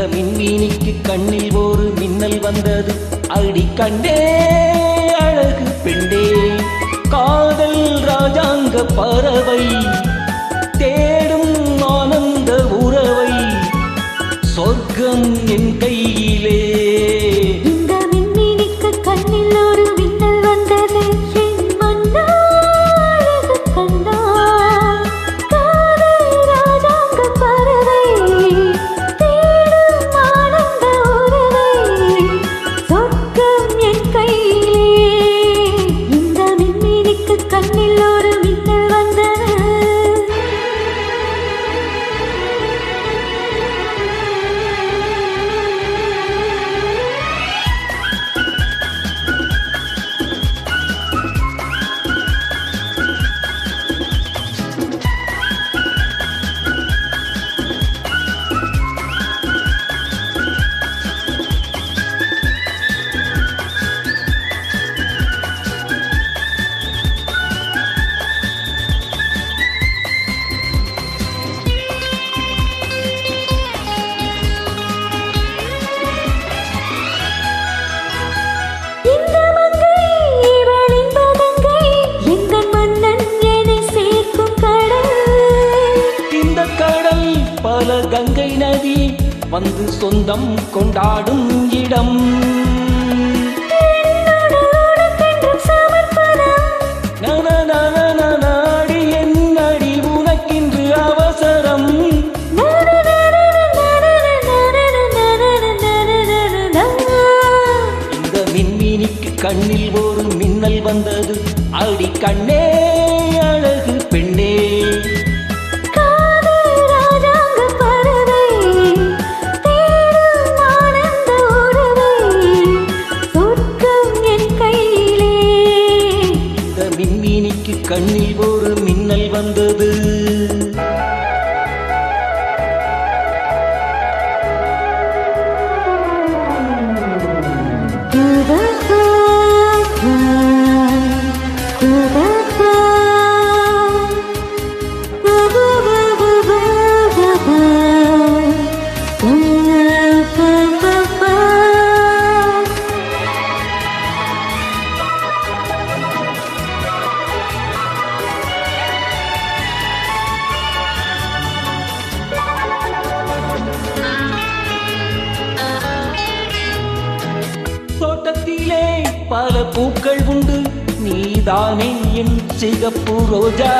விழித்த மின்மீனிக்கு கண்ணில் ஒரு மின்னல் வந்தது. அடி கண்டே அழகு பெண்டே. காதல் ராஜாங்க பறவை. பல கங்கை நதி வந்து சொந்தம் கொண்டாடும் இடம். கண்ணில் ஒரு மின்னல் வந்தது. அடி கண்ணே கண்ணில் பல பூக்கள் உண்டு. நீதானே என் சிகப்பு ரோஜா.